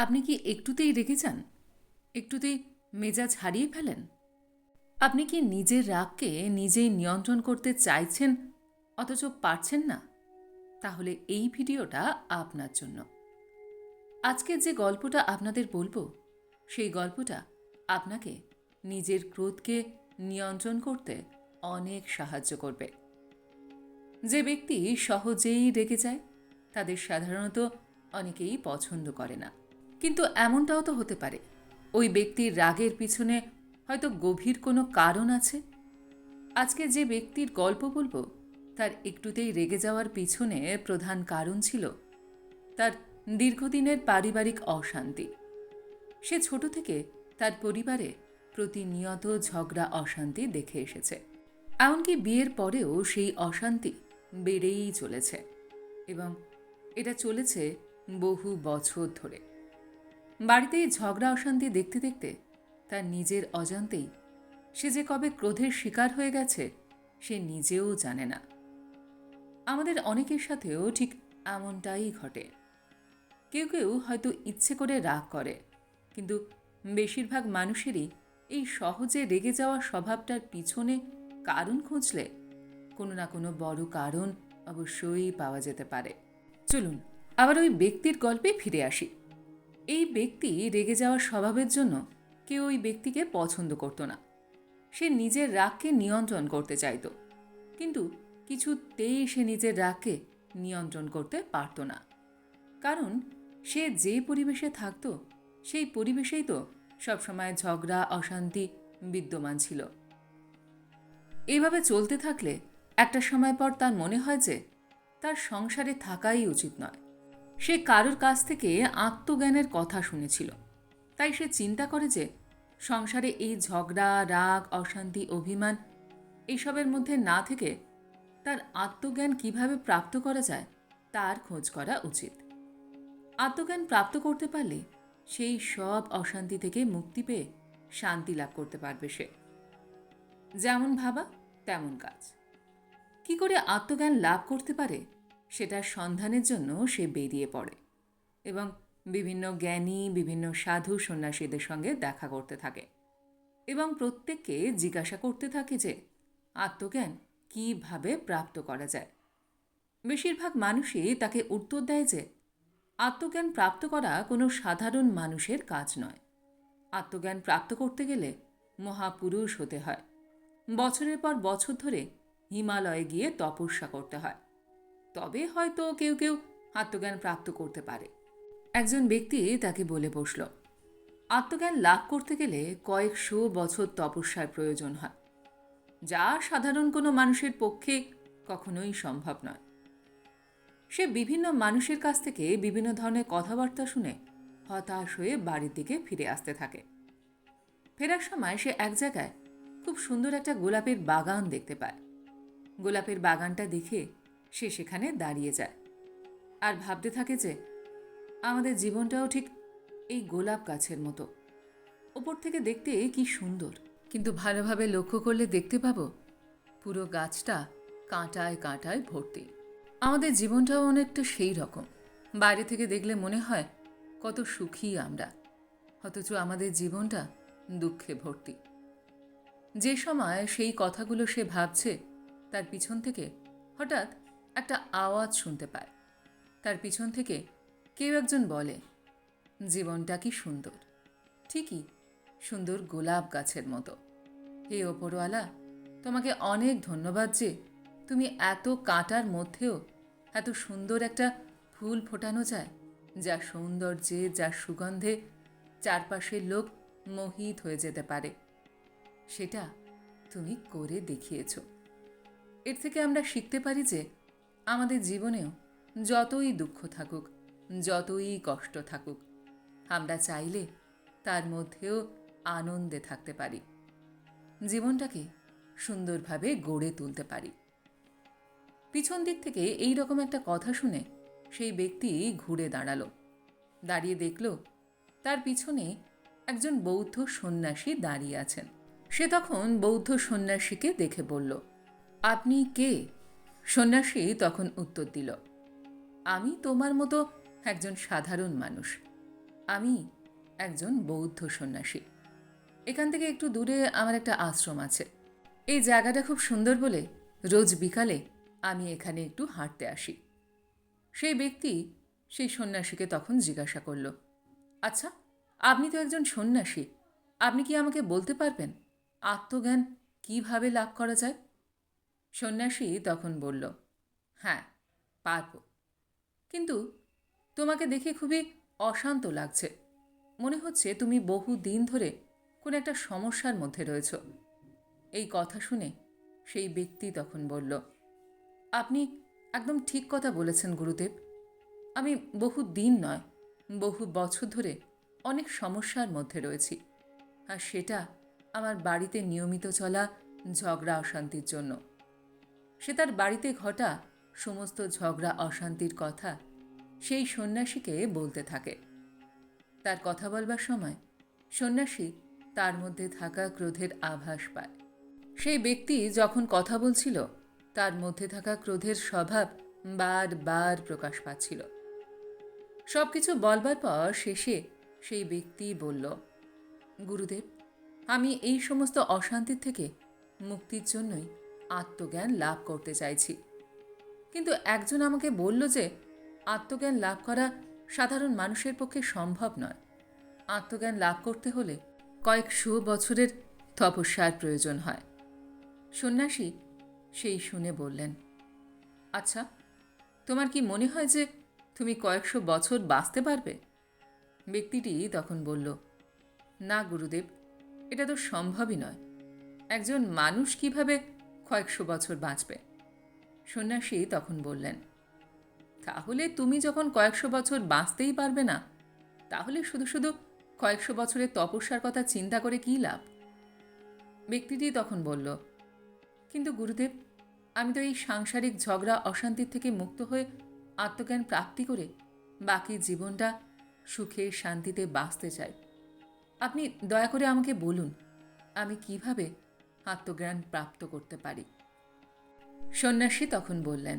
আপনি কি একটুতেই রেগে যান একটুতেই মেজাজ হারিয়ে ফেলেন? আপনি কি নিজের রাগকে নিজেই নিয়ন্ত্রণ করতে চাইছেন, অথচ পারছেন না? তাহলে এই ভিডিওটা আপনার জন্য। আজকে যে গল্পটা আপনাদের বলব, সেই গল্পটা আপনাকে নিজের ক্রোধকে নিয়ন্ত্রণ করতে অনেক সাহায্য করবে। যে ব্যক্তি সহজেই রেগে যায়, তাদের সাধারণত অনেকেই পছন্দ করে না। কিন্তু এমনটাও তো হতে পারে। ওই ব্যক্তির রাগের পিছনে হয়তো গভীর কোনো কারণ আছে। আজকে যে ব্যক্তির গল্প বলব, তার একটুতেই রেগে যাওয়ার পিছনে প্রধান কারণ ছিল তার দীর্ঘদিনের পারিবারিক অশান্তি। সে ছোট থেকে তার পরিবারে প্রতিনিয়ত ঝগড়া, অশান্তি দেখে এসেছে। এমনকি বিয়ের পরেও সেই অশান্তি বেড়েই চলেছে এবং এটা চলেছে বহু বছর ধরে। বাড়িতে এই ঝগড়া অশান্তি দেখতে দেখতে তার নিজের অজান্তেই সে যে কবে ক্রোধের শিকার হয়ে গেছে, সে নিজেও জানে না। আমাদের অনেকের সাথেও ঠিক এমনটাই ঘটে। কেউ কেউ হয়তো ইচ্ছে করে রাগ করে, কিন্তু বেশিরভাগ মানুষেরই এই সহজে রেগে যাওয়া স্বভাবটার পিছনে কারণ খুঁজলে কোনো না কোনো বড় কারণ অবশ্যই পাওয়া যেতে পারে। চলুন, আবার ওই ব্যক্তির গল্পে ফিরে আসি। এই ব্যক্তি রেগে যাওয়ার স্বভাবের জন্য কেউ ওই ব্যক্তিকে পছন্দ করতো না। সে নিজের রাগকে নিয়ন্ত্রণ করতে চাইতো, কিন্তু কিছুতেই সে নিজের রাগকে নিয়ন্ত্রণ করতে পারত না। কারণ সে যে পরিবেশে থাকতো, সেই পরিবেশেই তো সবসময় ঝগড়া, অশান্তি বিদ্যমান ছিল। এইভাবে চলতে থাকলে একটা সময় পর তার মনে হয় যে তার সংসারে থাকাই উচিত নয়। সে কারোর কাছ থেকে আত্মজ্ঞানের কথা শুনেছিল। তাই সে চিন্তা করে যে, সংসারে এই ঝগড়া, রাগ, অশান্তি, অভিমান এইসবের মধ্যে না থেকে তার আত্মজ্ঞান কীভাবে প্রাপ্ত করা যায়, তার খোঁজ করা উচিত। আত্মজ্ঞান প্রাপ্ত করতে পারলে সেই সব অশান্তি থেকে মুক্তি পেয়ে শান্তি লাভ করতে পারবে সে। যেমন ভাবা, তেমন কাজ। কি করে আত্মজ্ঞান লাভ করতে পারে সেটার সন্ধানের জন্য সে বেরিয়ে পড়ে এবং বিভিন্ন জ্ঞানী, বিভিন্ন সাধু সন্ন্যাসীদের সঙ্গে দেখা করতে থাকে এবং প্রত্যেককে জিজ্ঞাসা করতে থাকে যে, আত্মজ্ঞান কীভাবে প্রাপ্ত করা যায়? বেশিরভাগ মানুষই তাকে উত্তর দেয় যে, আত্মজ্ঞান প্রাপ্ত করা কোনো সাধারণ মানুষের কাজ নয়। আত্মজ্ঞান প্রাপ্ত করতে গেলে মহাপুরুষ হতে হয়। বছরের পর বছর ধরে হিমালয়ে গিয়ে তপস্যা করতে হয়। তবে হয়তো কেউ কেউ আত্মজ্ঞান প্রাপ্ত করতে পারে। একজন ব্যক্তি তাকে বলে বসল, আত্মজ্ঞান লাভ করতে গেলে কয়েকশো বছর তপস্যার প্রয়োজন হয়। যা সাধারণ কোনো মানুষের পক্ষে কখনোই সম্ভব নয়। সে বিভিন্ন মানুষের কাছ থেকে বিভিন্ন ধরনের কথাবার্তা শুনে হতাশ হয়ে বাড়ির দিকে ফিরে আসতে থাকে। ফেরার সময় সে এক জায়গায় খুব সুন্দর একটা গোলাপের বাগান দেখতে পায়। গোলাপের বাগানটা দেখে সে সেখানে দাঁড়িয়ে যায়। আর ভাবতে থাকে যে, আমাদের জীবনটাও ঠিক এই গোলাপ গাছের মতো। ওপর থেকে দেখতে কি সুন্দর। কিন্তু ভালোভাবে লক্ষ্য করলে দেখতে পাবো, পুরো গাছটা কাঁটায় কাঁটায় ভর্তি। আমাদের জীবনটাও অনেকটা সেই রকম। বাইরে থেকে দেখলে মনে হয়, কত সুখী আমরা। অথচ আমাদের জীবনটা দুঃখে ভর্তি। যে সময় সেই কথাগুলো সে ভাবছে, তার পিছন থেকে হঠাৎ একটা আওয়াজ শুনতে পায়। তার পিছন থেকে কেউ একজন বলে, জীবনটা কি সুন্দর? ঠিকই, সুন্দর গোলাপ গাছের মতো। হে ওপরওয়ালা, তোমাকে অনেক ধন্যবাদ যে তুমি এত কাঁটার মধ্যেও এত সুন্দর একটা ফুল ফোটানো যায়, যা সৌন্দর্যে, যা সুগন্ধে চারপাশের লোক মোহিত হয়ে যেতে পারে। সেটা তুমি করে দেখিয়েছ। এর থেকে আমরা শিখতে পারি যে আমাদের জীবনেও যতই দুঃখ থাকুক, যতই কষ্ট থাকুক, আমরা চাইলে তার মধ্যেও আনন্দে থাকতে পারি। জীবনটাকে সুন্দরভাবে গড়ে তুলতে পারি। পিছন দিক থেকে এই রকম একটা কথা শুনে সেই ব্যক্তি ঘুরে দাঁড়াল। দাঁড়িয়ে দেখল, তার পিছনে একজন বৌদ্ধ সন্ন্যাসী দাঁড়িয়ে আছেন। সে তখন বৌদ্ধ সন্ন্যাসীকে দেখে বলল, আপনি কে? সন্ন্যাসী তখন উত্তর দিল, আমি তোমার মতো একজন সাধারণ মানুষ। আমি একজন বৌদ্ধ সন্ন্যাসী। এখান থেকে একটু দূরে আমার একটা আশ্রম আছে। এই জায়গাটা খুব সুন্দর বলে রোজ বিকালে আমি এখানে একটু হাঁটতে আসি। সেই ব্যক্তি সেই সন্ন্যাসীকে তখন জিজ্ঞাসা করল আচ্ছা আপনি তো একজন সন্ন্যাসী। আপনি কি আমাকে বলতে পারবেন? আত্মজ্ঞান কীভাবে লাভ করা যায়? সন্ন্যাসী তখন বলল হ্যাঁ পারব। কিন্তু তোমাকে দেখে খুবই অশান্ত লাগছে। মনে হচ্ছে তুমি বহু দিন ধরে কোনো একটা সমস্যার মধ্যে রয়েছ। এই কথা শুনে সেই ব্যক্তি তখন বলল, আপনি একদম ঠিক কথা বলেছেন, গুরুদেব। আমি বহু দিন নয়, বহু বছর ধরে অনেক সমস্যার মধ্যে রয়েছি। আর সেটা আমার বাড়িতে নিয়মিত চলা ঝগড়া, অশান্তির জন্য। সে তার বাড়িতে ঘটা সমস্ত ঝগড়া, অশান্তির কথা সেই সন্ন্যাসীকে বলতে থাকে। তার কথা বলবার সময় সন্ন্যাসী তার মধ্যে থাকা ক্রোধের আভাস পায়। সেই ব্যক্তি যখন কথা বলছিল, তার মধ্যে থাকা ক্রোধের স্বভাব বারবার প্রকাশ পাচ্ছিল। সব কিছু বলবার পর শেষে সেই ব্যক্তি বলল, গুরুদেব, আমি এই সমস্ত অশান্তির থেকে মুক্তির জন্যই আত্মজ্ঞান লাভ করতে চাইছি। কিন্তু একজন আমাকে বলল যে, আত্মজ্ঞান লাভ করা সাধারণ মানুষের পক্ষে সম্ভব নয়। আত্মজ্ঞান লাভ করতে হলে কয়েক কয়েকশো বছরের তপস্যার প্রয়োজন হয়। সন্ন্যাসী সেই শুনে বললেন আচ্ছা তোমার কি মনে হয় যে তুমি কয়েকশো বছর বাঁচতে পারবে? ব্যক্তিটি তখন বলল, না, গুরুদেব, এটা তো সম্ভবই নয়। একজন মানুষ কীভাবে কয়েকশো বছর বাঁচবে। সন্ন্যাসী তখন বললেন, তাহলে তুমি যখন কয়েকশো বছর বাঁচতেই পারবে না, তাহলে শুধু শুধু কয়েকশো বছরের তপস্যার কথা চিন্তা করে কী লাভ? ব্যক্তিটি তখন বলল, কিন্তু গুরুদেব, আমি তো এই সাংসারিক ঝগড়া অশান্তির থেকে মুক্ত হয়ে আত্মজ্ঞান প্রাপ্তি করে বাকি জীবনটা সুখে শান্তিতে বাঁচতে চাই। আপনি দয়া করে আমাকে বলুন, আমি কীভাবে আত্মজ্ঞান প্রাপ্ত করতে পারি। সন্ন্যাসী তখন বললেন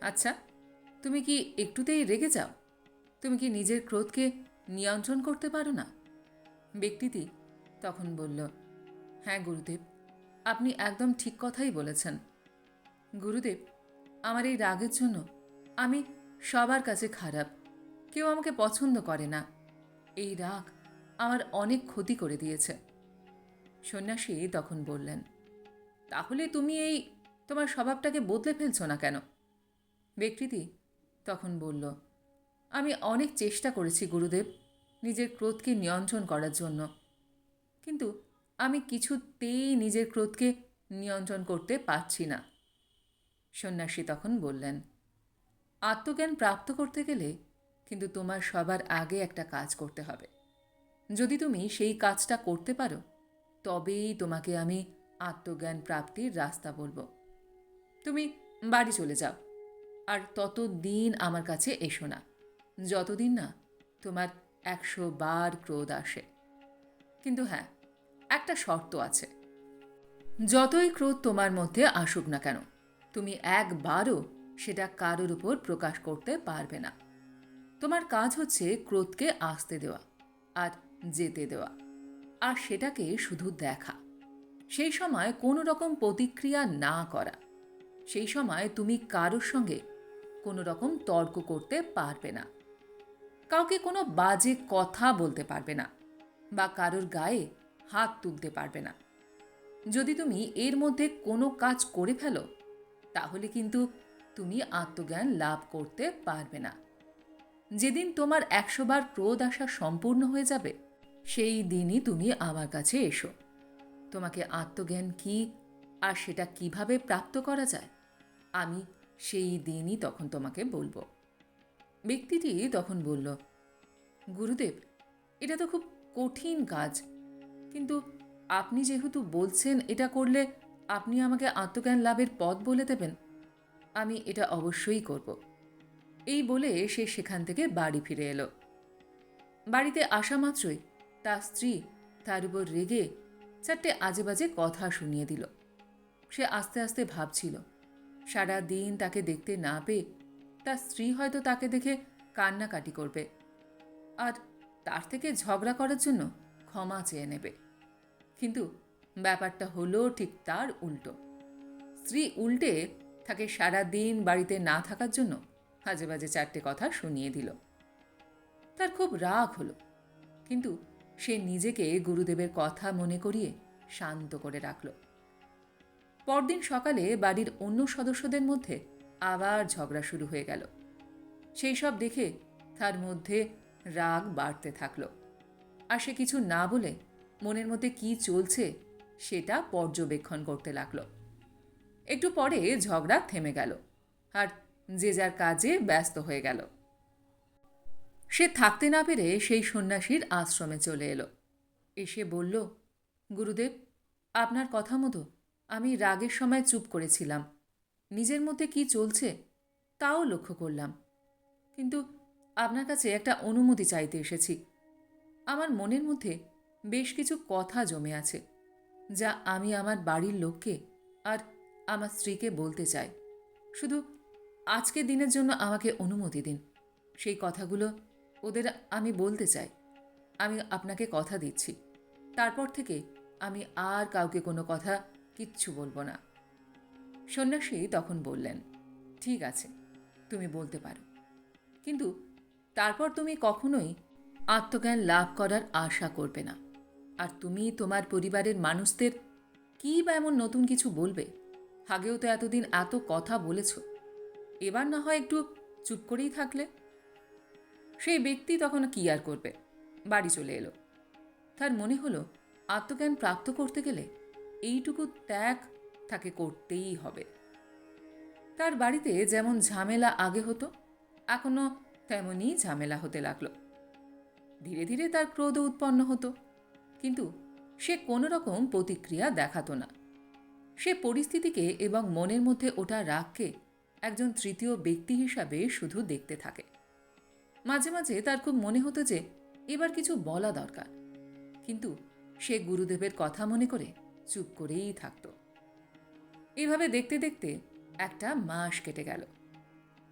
আচ্ছা তুমি কি একটুতেই রেগে যাও? তুমি কি নিজের ক্রোধকে নিয়ন্ত্রণ করতে পারো না? ব্যক্তিটি তখন বলল হ্যাঁ গুরুদেব, আপনি একদম ঠিক কথাই বলেছেন। গুরুদেব, আমার এই রাগের জন্য আমি সবার কাছে খারাপ, কেউ আমাকে পছন্দ করে না। এই রাগ আমার অনেক ক্ষতি করে দিয়েছে। সন্ন্যাসী তখন বললেন, তাহলে তুমি এই তোমার স্বভাবটাকে বদলে ফেলছো না কেন? ব্যক্তিটি তখন বলল, আমি অনেক চেষ্টা করেছি গুরুদেব নিজের ক্রোধকে নিয়ন্ত্রণ করার জন্য। কিন্তু আমি কিছুতেই নিজের ক্রোধকে নিয়ন্ত্রণ করতে পারছি না। সন্ন্যাসী তখন বললেন, আত্মজ্ঞান প্রাপ্ত করতে গেলে কিন্তু তোমার সবার আগে একটা কাজ করতে হবে। যদি তুমি সেই কাজটা করতে পারো তবেই তোমাকে আমি আত্মজ্ঞান প্রাপ্তির রাস্তা বলব। তুমি বাড়ি চলে যাও, আর ততদিন আমার কাছে এসো না। যতদিন না তোমার একশো বার ক্রোধ আসে। কিন্তু হ্যাঁ একটা শর্ত আছে। যতই ক্রোধ তোমার মধ্যে আসুক না কেন, তুমি একবারও সেটা কারোর উপর প্রকাশ করতে পারবে না। তোমার কাজ হচ্ছে ক্রোধকে আসতে দেওয়া আর যেতে দেওয়া। আর সেটাকে শুধু দেখা। সেই সময় কোনো রকম প্রতিক্রিয়া না করা। সেই সময় তুমি কারোর সঙ্গে কোনো রকম তর্ক করতে পারবে না। কাউকে কোনো বাজে কথা বলতে পারবে না বা কারোর গায়ে হাত তুলতে পারবে না। যদি তুমি এর মধ্যে কোনো কাজ করে ফেলো, তাহলে কিন্তু তুমি আত্মজ্ঞান লাভ করতে পারবে না। যেদিন তোমার একশোবার ক্রোধ আসা সম্পূর্ণ হয়ে যাবে সেই দিনই তুমি আমার কাছে এসো। তোমাকে আত্মজ্ঞান কি আর সেটা কীভাবে প্রাপ্ত করা যায়, আমি সেই দিনই তখন তোমাকে বলব। ব্যক্তিটি তখন বলল, গুরুদেব, এটা তো খুব কঠিন কাজ, কিন্তু আপনি যেহেতু বলছেন এটা করলে আপনি আমাকে আত্মজ্ঞান লাভের পথ বলে দেবেন, আমি এটা অবশ্যই করব। এই বলে সে সেখান থেকে বাড়ি ফিরে এলো। বাড়িতে আসা মাত্রই তার স্ত্রী তার উপর রেগে চারটে আজে বাজে কথা শুনিয়ে দিল। সে আস্তে আস্তে ভাবছিল, সারা দিন তাকে দেখতে না পেয়ে তার স্ত্রী হয়তো তাকে দেখে কান্নাকাটি করবে আর তার থেকে ঝগড়া করার জন্য ক্ষমা চেয়ে নেবে। কিন্তু ব্যাপারটা হলো ঠিক তার উল্টো। স্ত্রী উল্টে তাকে সারা দিন বাড়িতে না থাকার জন্য হাজে বাজে চারটে কথা শুনিয়ে দিল। তার খুব রাগ হলো, কিন্তু সে নিজেকে গুরুদেবের কথা মনে করিয়ে শান্ত করে রাখল। পরদিন সকালে বাড়ির অন্য সদস্যদের মধ্যে আবার ঝগড়া শুরু হয়ে গেল। সেই সব দেখে তার মধ্যে রাগ বাড়তে থাকল। আর সে কিছু না বলে মনের মধ্যে কি চলছে সেটা পর্যবেক্ষণ করতে লাগল। একটু পরে ঝগড়া থেমে গেল আর যে যার কাজে ব্যস্ত হয়ে গেল। সে থাকতে না পেরে সেই সন্ন্যাসীর আশ্রমে চলে এলো। এসে বলল, গুরুদেব, আপনার কথা মতো আমি রাগের সময় চুপ করেছিলাম। নিজের মধ্যে কি চলছে তাও লক্ষ্য করলাম। কিন্তু আপনার কাছে একটা অনুমতি চাইতে এসেছি। আমার মনের মধ্যে বেশ কিছু কথা জমে আছে, যা আমি আমার বাড়ির লোককে আর আমার স্ত্রীকে বলতে চাই। শুধু আজকে দিনের জন্য আমাকে অনুমতি দিন। সেই কথাগুলো ওদের আমি বলতে চাই। আমি আপনাকে কথা দিচ্ছি। তারপর থেকে আমি আর কাউকে কোনো কথা কিচ্ছু বলব না। সন্ন্যাসী তখন বললেন, ঠিক আছে, তুমি বলতে পারো। কিন্তু তারপর তুমি কখনোই আত্মজ্ঞান লাভ করার আশা করবে না। আর তুমি তোমার পরিবারের মানুষদের কী বা এমন নতুন কিছু বলবে? আগেও তো এতদিন এত কথা বলেছ। এবার না হয় একটু চুপ করেই থাকলে? সেই ব্যক্তি তখন কি আর করবে? বাড়ি চলে এলো। তার মনে হলো, আত্মজ্ঞান প্রাপ্ত করতে গেলে এইটুকু ত্যাগ তাকে করতেই হবে। তার বাড়িতে যেমন ঝামেলা আগে হতো এখনও তেমনই ঝামেলা হতে লাগল। ধীরে ধীরে তার ক্রোধ উৎপন্ন হতো, কিন্তু সে কোনো রকম প্রতিক্রিয়া দেখাতো না। সে পরিস্থিতিকে এবং মনের মধ্যে ওটা রাগকে একজন তৃতীয় ব্যক্তি হিসাবে শুধু দেখতে থাকে। মাঝে মাঝে তার খুব মনে হতো যে এবার কিছু বলা দরকার। কিন্তু সে গুরুদেবের কথা মনে করে চুপ করেই থাকত। এভাবে দেখতে দেখতে একটা মাস কেটে গেল।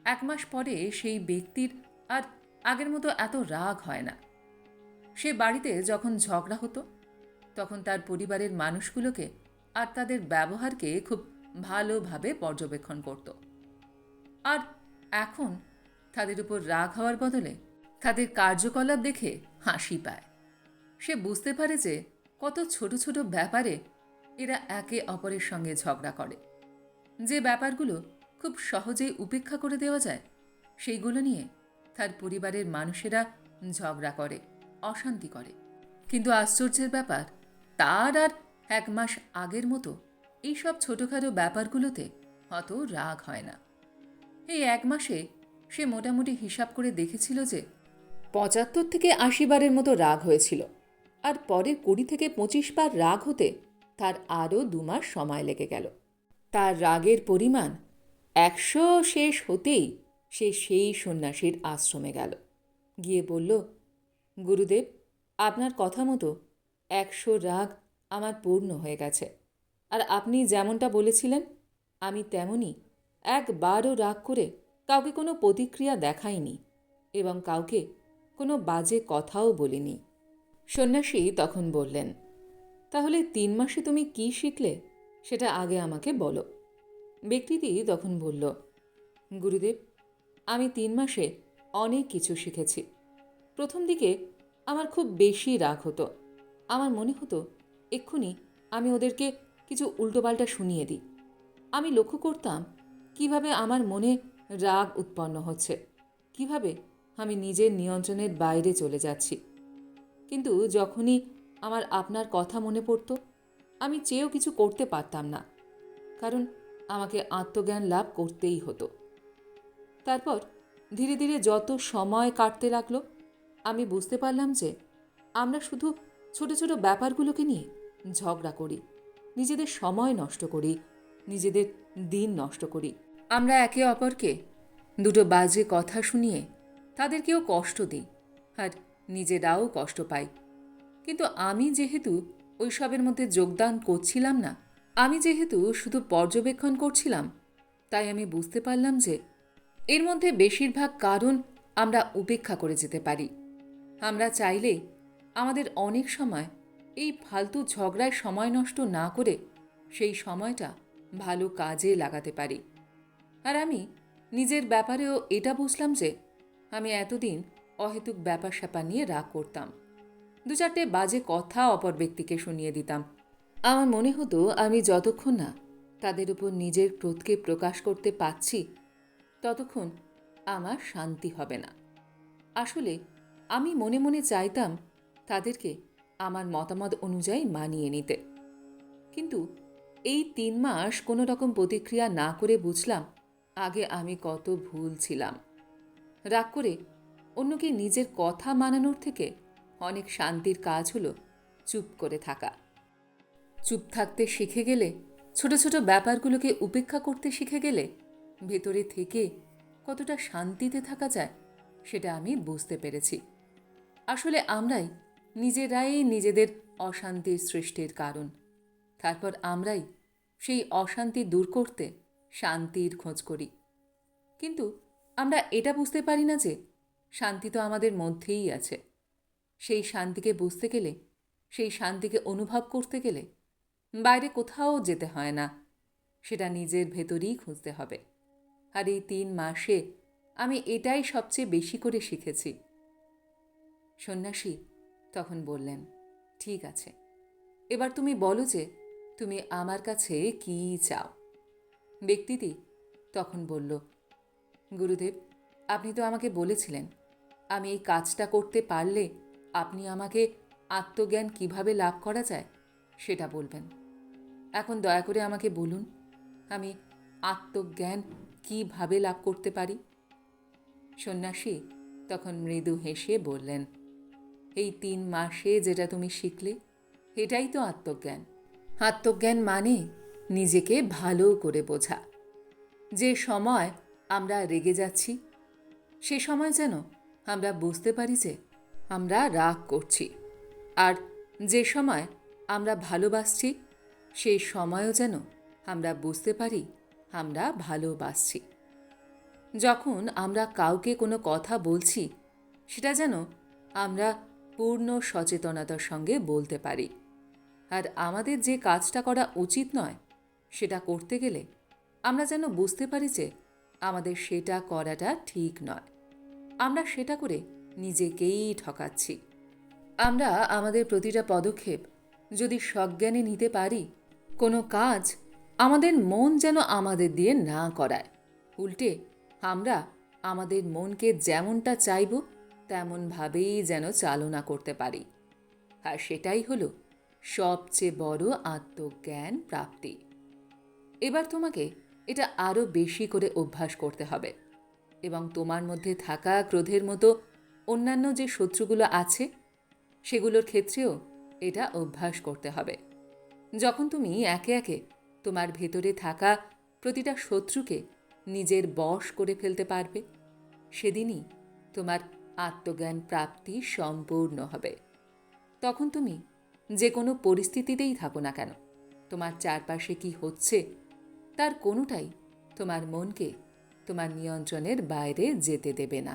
এক মাস পরে সেই ব্যক্তির আর আগের মতো এত রাগ হয় না। সে বাড়িতে যখন ঝগড়া হতো, তখন তার পরিবারের মানুষগুলোকে আর তাদের ব্যবহারকে খুব ভালোভাবে পর্যবেক্ষণ করত। আর এখন তাদের উপর রাগ হওয়ার বদলে তাদের কার্যকলাপ দেখে হাসি পায়। সে বুঝতে পারে যে কত ছোট ছোট ব্যাপারে এরা একে অপরের সঙ্গে ঝগড়া করে। যে ব্যাপারগুলো খুব সহজেই উপেক্ষা করে দেওয়া যায়, সেইগুলো নিয়ে তার পরিবারের মানুষেরা ঝগড়া করে, অশান্তি করে। কিন্তু আশ্চর্যের ব্যাপার, তার আর এক মাস আগের মতো এইসব ছোটোখাটো ব্যাপারগুলোতে অত রাগ হয় না। এই এক মাসে সে মোটামুটি হিসাব করে দেখেছিল যে পঁচাত্তর থেকে আশি বারের মতো রাগ হয়েছিল। আর পরের কুড়ি থেকে পঁচিশ বার রাগ হতে তার আরও দু মাস সময় লেগে গেল। তার রাগের পরিমাণ একশো শেষ হতেই সে সেই সন্ন্যাসীর আশ্রমে গেল। গিয়ে বলল, গুরুদেব, আপনার কথা মতো একশো রাগ আমার পূর্ণ হয়ে গেছে। আর আপনি যেমনটা বলেছিলেন, আমি তেমনই একবারও রাগ করে কাউকে কোনো প্রতিক্রিয়া দেখাইনি এবং কাউকে কোনো বাজে কথাও বলিনি। সন্ন্যাসী তখন বললেন, তাহলে তিন মাসে তুমি কি শিখলে? সেটা আগে আমাকে বলো। ব্যক্তিটি তখন বলল, গুরুদেব, আমি তিন মাসে অনেক কিছু শিখেছি। প্রথম দিকে আমার খুব বেশি রাগ হতো। আমার মনে হতো, এক্ষুনি আমি ওদেরকে কিছু উল্টোপাল্টা শুনিয়ে দিই। আমি লক্ষ্য করতাম কীভাবে আমার মনে রাগ উৎপন্ন হচ্ছে। কীভাবে? আমি নিজের নিয়ন্ত্রণের বাইরে চলে যাচ্ছি। কিন্তু যখনই আমার আপনার কথা মনে পড়ত, আমি চেয়েও কিছু করতে পারতাম না। কারণ আমাকে আত্মজ্ঞান লাভ করতেই হতো। তারপর ধীরে ধীরে যত সময় কাটতে লাগল, আমি বুঝতে পারলাম যে আমরা শুধু ছোট ছোট ব্যাপারগুলোকে নিয়ে ঝগড়া করি। নিজেদের সময় নষ্ট করি, নিজেদের দিন নষ্ট করি। আমরা একে অপরকে দুটো বাজে কথা শুনিয়ে তাদেরকেও কষ্ট দিই আর নিজেরাও কষ্ট পাই। কিন্তু আমি যেহেতু ওইসবের মধ্যে যোগদান করছিলাম না, আমি যেহেতু শুধু পর্যবেক্ষণ করছিলাম, তাই আমি বুঝতে পারলাম যে এর মধ্যে বেশিরভাগ কারণ আমরা উপেক্ষা করে যেতে পারি। আমরা চাইলে আমাদের অনেক সময় এই ফালতু ঝগড়ায় সময় নষ্ট না করে সেই সময়টা ভালো কাজে লাগাতে পারি। আর আমি নিজের ব্যাপারেও এটা বুঝলাম যে আমি এতদিন অহেতুক ব্যাপার স্যাপার নিয়ে রাগ করতাম। দু চারটে বাজে কথা অপর ব্যক্তিকে শুনিয়ে দিতাম। আমার মনে হতো আমি যতক্ষণ না তাদের উপর নিজের ক্রোধকে প্রকাশ করতে পারছি, ততক্ষণ আমার শান্তি হবে না। আসলে আমি মনে মনে চাইতাম তাদেরকে আমার মতামত অনুযায়ী মানিয়ে নিতে। কিন্তু এই তিন মাস কোনো রকম প্রতিক্রিয়া না করে বুঝলাম আগে আমি কত ভুল ছিলাম। রাগ করে অন্যকে নিজের কথা মানানোর থেকে অনেক শান্তির কাজ হলো চুপ করে থাকা। চুপ থাকতে শিখে গেলে, ছোট ছোট ব্যাপারগুলোকে উপেক্ষা করতে শিখে গেলে ভেতরে থেকে কতটা শান্তিতে থাকা যায় সেটা আমি বুঝতে পেরেছি। আসলে আমরাই নিজেরাই নিজেদের অশান্তির সৃষ্টির কারণ। তারপর আমরাই সেই অশান্তি দূর করতে শান্তির খোঁজ করি। কিন্তু আমরা এটা বুঝতে পারি না যে শান্তি তো আমাদের মধ্যেই আছে। সেই শান্তিকে বুঝতে গেলে, সেই শান্তিকে অনুভব করতে গেলে বাইরে কোথাও যেতে হয় না। সেটা নিজের ভেতরেই খুঁজতে হবে। আর এই তিন মাসে আমি এটাই সবচেয়ে বেশি করে শিখেছি। সন্ন্যাসী তখন বললেন, ঠিক আছে। এবার তুমি বলো যে, তুমি আমার কাছে কী চাও? ব্যক্তিটি তখন বলল, গুরুদেব, আপনি তো আমাকে বলেছিলেন, আমি এই কাজটা করতে পারলে আপনি আমাকে আত্মজ্ঞান কীভাবে লাভ করা যায় সেটা বলবেন। এখন দয়া করে আমাকে বলুন, আমি আত্মজ্ঞান কীভাবে লাভ করতে পারি? সন্ন্যাসী তখন মৃদু হেসে বললেন, এই তিন মাসে যেটা তুমি শিখলে, এটাই তো আত্মজ্ঞান। আত্মজ্ঞান মানে নিজেকে ভালো করে বোঝা। যে সময় আমরা রেগে যাচ্ছি, সে সময় যেন আমরা বুঝতে পারি যে আমরা রাগ করছি। আর যে সময় আমরা ভালোবাসছি সেই সময়ও যেন আমরা বুঝতে পারি আমরা ভালোবাসছি। যখন আমরা কাউকে কোনো কথা বলছি, সেটা যেন আমরা পূর্ণ সচেতনতার সঙ্গে বলতে পারি। আর আমাদের যে কাজটা করা উচিত নয় সেটা করতে গেলে আমরা যেন বুঝতে পারি যে আমাদের সেটা করাটা ঠিক নয়। আমরা সেটা করে নিজেকেই ঠকাচ্ছি। আমরা আমাদের প্রতিটা পদক্ষেপ যদি সজ্ঞানে নিতে পারি, কোনো কাজ আমাদের মন যেন আমাদের দিয়ে না করায়। উল্টে আমরা আমাদের মনকে যেমনটা চাইব, তেমনভাবেই যেন চালনা করতে পারি। আর সেটাই হলো সবচেয়ে বড় আত্মজ্ঞান প্রাপ্তি। এবার তোমাকে এটা আরও বেশি করে অভ্যাস করতে হবে এবং তোমার মধ্যে থাকা ক্রোধের মতো অন্যান্য যে শত্রুগুলো আছে, সেগুলোর ক্ষেত্রেও এটা অভ্যাস করতে হবে। যখন তুমি একে একে তোমার ভেতরে থাকা প্রতিটা শত্রুকে নিজের বশ করে ফেলতে পারবে, সেদিনই তোমার আত্মজ্ঞান প্রাপ্তি সম্পূর্ণ হবে। তখন তুমি যে কোনো পরিস্থিতিতেই থাকো না কেন, তোমার চারপাশে কি হচ্ছে তার কোনোটাই তোমার মনকে তোমার নিয়ন্ত্রণের বাইরে যেতে দেবে না।